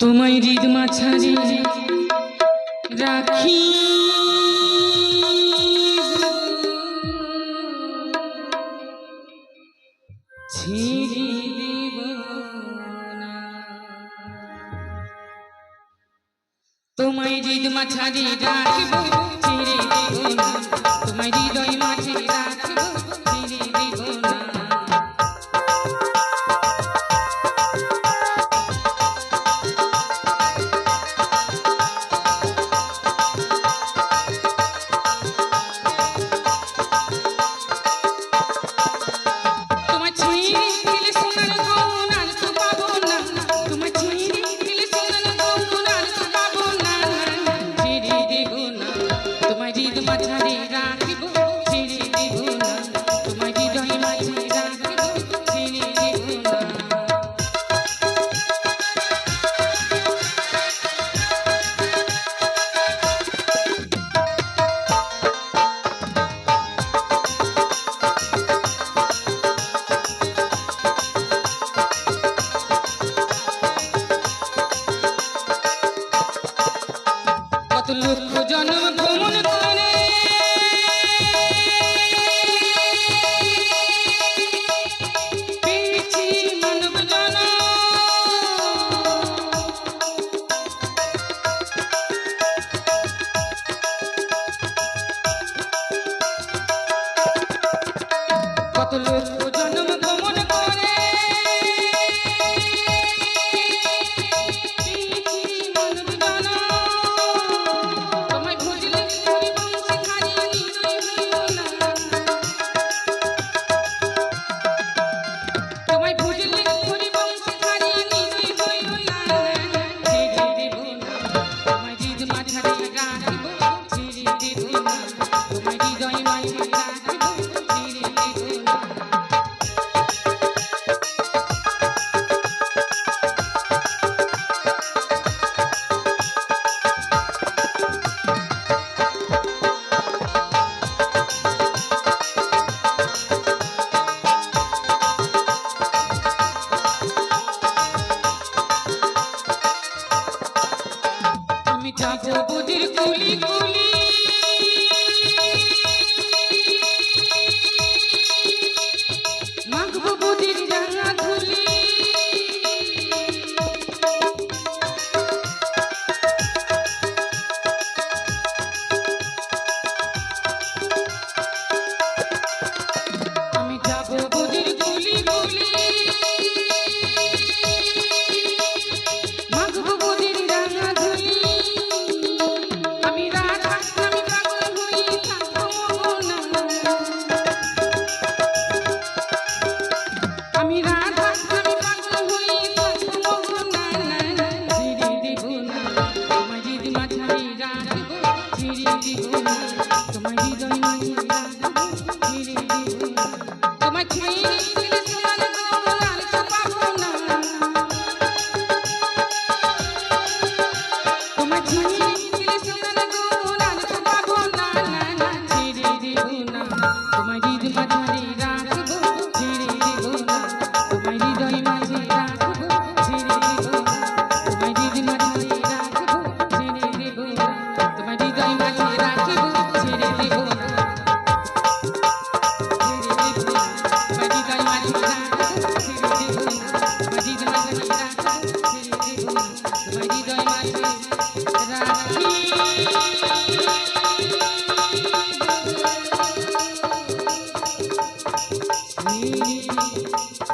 তোমায় হৃদ মাঝারি রাখি। তোমায় রিদ মাঝারি রাখব ছিড়ি দেব না। তোমায় রিদ ঝরে রাত সবুজের কুলি কুলি। মাগবুজির রাঙা ধুলি। Madrid, Madrid, Thank you.